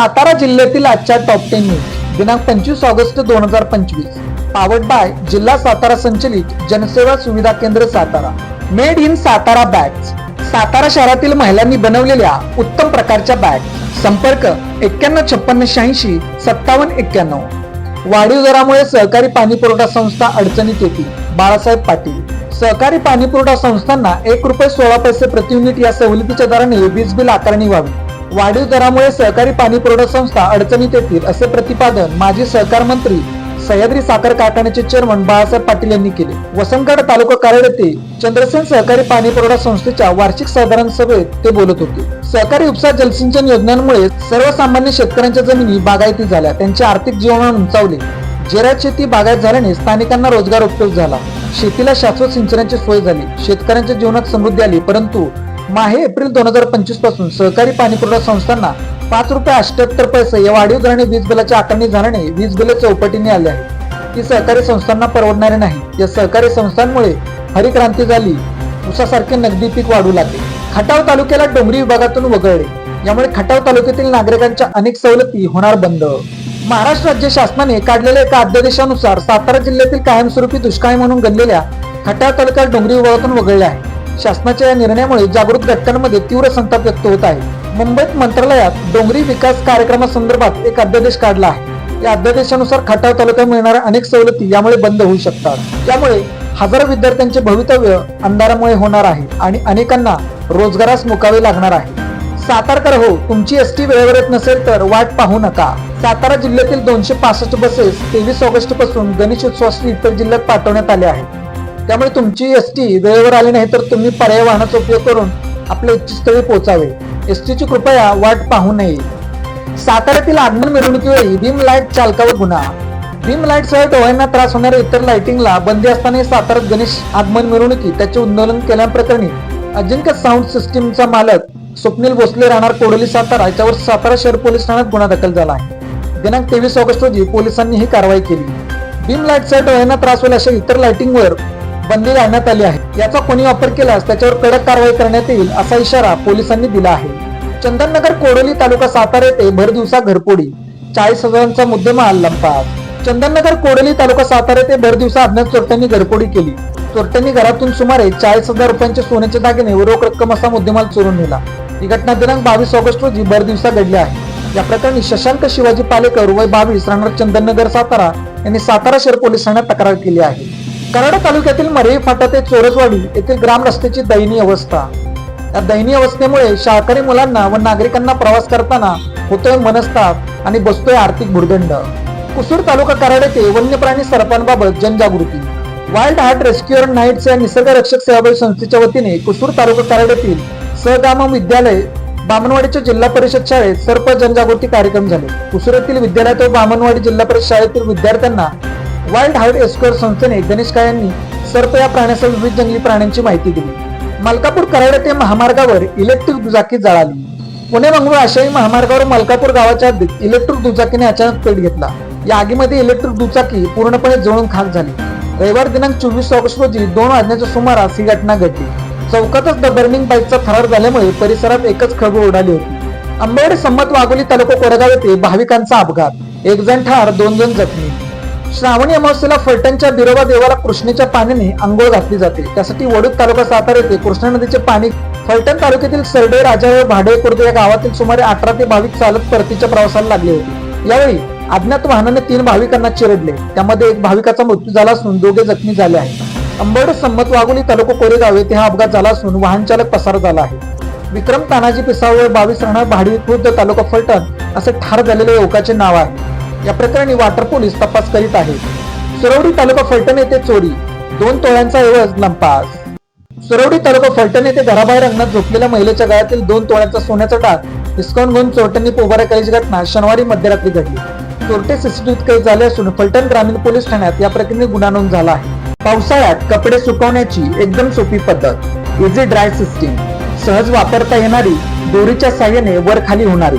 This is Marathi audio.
सातारा जिल्ह्यातील आजच्या टॉप टेन न्यूज दिनांक पंचवीस ऑगस्ट दोन हजार पंचवीस. पावड बाय जिल्हा सातारा संचलित जनसेवा सुविधा केंद्र Satara. Made in Satara bags Satara शहरातील महिलांनी बनवलेल्या उत्तम प्रकारच्या बॅग संपर्क एक्क्याण्णव छप्पन्न शहाऐंशी सत्तावन्न एक्क्याण्णव. वाढीव दरामुळे सहकारी पाणी पुरवठा संस्था अडचणीत येतील. बाळासाहेब पाटील. सहकारी पाणी पुरवठा संस्थांना एक रुपये सोळा पैसे प्रति युनिट या सवलतीच्या दराने वीज बिल आकारणी व्हावी. वाढीव दरामुळे सहकारी पाणी पुरवठा संस्था अडचणीत येतील असे प्रतिपादन माजी सहकार मंत्री सह्याद्री साखर कारखान्याचे चेअरमन बाळासाहेब पाटील यांनी केले. वसंतगड तालुका कार्यालय येथे चंद्रसेन सहकारी पाणी पुरवठा संस्थेच्या वार्षिक साधारण सभेत ते बोलत होते. सहकारी उपसा जलसिंचन योजनांमुळे सर्वसामान्य शेतकऱ्यांच्या जमिनी बागायती झाल्या. त्यांचे आर्थिक जीवनमान उंचावले. जिरायत शेती बागायत झाल्याने स्थानिकांना रोजगार उपयोग झाला. शेतीला शाश्वत सिंचनाची सोय झाली. शेतकऱ्यांच्या जीवनात समृद्धी आली परंतु माहे एप्रिल दोन हजार पंचवीसपासून सहकारी पाणी पुरवठा संस्थांना पाच रुपये अष्ट्याहत्तर पैसे या वाढीव दराने वीज बिलाची आकारणी झाल्याने वीज बिले चौपटीने आले आहे ती सहकारी संस्थांना परवडणारे नाही. या सहकारी संस्थांमुळे हरिक्रांती झाली. उसासारखे नगदी पीक वाढू लागले. खटाव तालुक्याला डोंगरी विभागातून वगळले. यामुळे खटाव तालुक्यातील नागरिकांच्या अनेक सवलती होणार बंद. महाराष्ट्र राज्य शासनाने काढलेल्या एका अध्यादेशानुसार सातारा जिल्ह्यातील कायमस्वरूपी दुष्काळी म्हणून गणलेल्या खटाव तालुक्यात डोंगरी विभागातून वगळले आहे. शासनाच्या या निर्णयामुळे जागृत घटकांमध्ये तीव्र संताप व्यक्त होत आहे. मुंबईत मंत्रालयात डोंगरी विकास कार्यक्रमासंदर्भात एक अध्यादेश काढला आहे. या अध्यादेशानुसार खटाव तालुक्यात मिळणाऱ्या अनेक सवलती यामुळे बंद होऊ शकतात. त्यामुळे हजारो विद्यार्थ्यांचे भवितव्य अंधारामुळे होणार आहे आणि अनेकांना रोजगारास मुकावे लागणार आहे. सातारकर हो तुमची एस टी वेळेवर येत नसेल तर वाट पाहू नका. सातारा जिल्ह्यातील दोनशे पासष्ट बसेस तेवीस ऑगस्टपासून गणेशोत्सवासाठी इतर जिल्ह्यात पाठवण्यात आले आहेत. त्यामुळे तुमची एस टी वेळेवर आली नाही तर तुम्ही पर्याय वाहनाचा उपयोग करून आपल्या इच्छितस्थळी पोहोचावे. एस टीची कृपया वाट पाहू नये. साताऱ्यातील आगमन मिरवणुकीवेळी बीम लाइट चालकावर गुन्हा. बीम लाइट सह डोळ्यांना त्रास होणाऱ्या इतर लाइटिंगला बंदी असताना साताऱ्यात गणेश आगमन मिरवणुकी त्याचे उल्लंघन केल्याप्रकरणी अजिंक्य साऊंड सिस्टीमचा मालक स्वप्नील भोसले राहणार कोडोली सातारा याच्यावर सातारा शहर पोलीस ठाण्यात गुन्हा दाखल झाला आहे. दिनांक तेवीस ऑगस्ट रोजी पोलिसांनी ही कारवाई केली. बीम लाईटसह डोळ्यांना त्रास होईल अशा इतर लाइटिंगवर बंदी घालण्यात आली आहे. याचा कोणी वापर केल्यास त्याच्यावर कडक कारवाई करण्यात येईल असा इशारा पोलिसांनी दिला आहे. चंदननगर कोडोली तालुका सातारा येथे भर दिवसा घरपोडी चाळीस हजारांचा मुद्देमाल लंपास चंदननगर कोडोली तालुका सातारा येथे भर दिवसा अज्ञात चोरट्यांनी घरपोडी केली. चोरट्यांनी घरातून सुमारे चाळीस हजार रुपयांचे सोन्याचे दागिने व रोख रक्कम असा मुद्देमाल चोरून नेला. ही घटना दिनांक बावीस ऑगस्ट रोजी भर दिवसा घडली आहे. या प्रकरणी शशांक शिवाजी पालेकर वय बावीस राहणार चंदननगर सातारा यांनी सातारा शहर पोलीस ठाण्यात तक्रार केली आहे. कराड तालुक्यातील मरे फाटा ते चोरसवाडी येथील ग्राम रस्त्याची दयनीय अवस्था. या दयनीय अवस्थेमुळे शाळकरी मुलांना व नागरिकांना प्रवास करताना होतोय मनस्ताप आणि बसतोय आर्थिक भुर्दंड. कुसूर तालुका कराड येथे वन्य प्राणी सर्पांबाबत जनजागृती. वाईल्ड हार्ट रेस्क्युअर नाईट्स या निसर्ग रक्षक सेवाभावी संस्थेच्या वतीने कुसूर तालुका कराड येथील सहगाम विद्यालय बामणवाडीच्या जिल्हा परिषद शाळेत सर्प जनजागृती कार्यक्रम झाले. कुसूर येथील विद्यालयात व बामणवाडी जिल्हा परिषद शाळेतील विद्यार्थ्यांना वाईल्ड हार्ट रेस्क्युअर संस्थेने गणेश यांनी सर्प या प्राण्यासह विविध जंगली प्राण्यांची माहिती दिली. मलकापूर कराड ते महामार्गावर इलेक्ट्रिक दुचाकी जळाली. पुणे मंगळूर आशियाई महामार्गावर मलकापूर गावाच्या हद्दीत इलेक्ट्रिक दुचाकीने अचानक पेट घेतला. या आगीमध्ये इलेक्ट्रिक दुचाकी पूर्णपणे जळून खाक झाली. रविवार दिनांक चोवीस ऑगस्ट रोजी दोन वाजण्याच्या सुमारास ही घटना घडली. चौकातच द बर्निंग बाईकचा थरार झाल्यामुळे परिसरात एकच खळबळ उडाली होती. अंबेड संमत वाघोली तालुका कोरेगाव येथे भाविकांचा अपघात. एक जण ठार दोन जण जखमी. श्रावणी अमावस्येला फलटणच्या बिरोबा देवाला कृष्णेच्या पाण्याने आंघोळ घातली जाते. त्यासाठी वडूद तालुका सातारा येथे कृष्णा नदीचे पाणी फलटण तालुक्यातील सरडे राजा व भाडे खुर्द या गावातील सुमारे अठरा ते भाविक चालत परतीच्या प्रवासाला लागले होते. यावेळी अज्ञात वाहनाने तीन भाविकांना चिरडले. त्यामध्ये एक भाविकाचा मृत्यू झाला असून दोघे जखमी झाले आहेत. अंबड संमत वाघोली तालुका कोरेगाव येथे हा अपघात झाला असून वाहन चालक पसार झाला आहे. विक्रम तानाजी पिसावळ बावीस राहणार भाडी खुर्द तालुका फलटण असे ठार झालेल्या युवकाचे नाव आहे. या प्रकरणी वाटर पोलीस तपास करीत आहेत. सुरवडी तालुका फलटण येथे चोरी दोन तोळ्यांचा एवज लंपास सुरवडी तालुका फलटण येथे घराबाहेर अंगणात झोपलेल्या महिलेच्या गळ्यातील दोन तोळ्यांचा सोन्याचा टाक हिसकावून घेऊन चोरट्यांनी पोबारा केल्याची घटना शनिवारी मध्यरात्री घडली. चोरटे सीसीटीव्हीत कैद झाले असून फलटण ग्रामीण पोलीस ठाण्यात या प्रकरणी गुन्हा नोंद झाला आहे. पावसाळ्यात कपडे सुकवण्याची एकदम सोपी पद्धत इझी ड्राय सिस्टीम सहज वापरता येणारी दोरीच्या साह्याने वर खाली होणारी.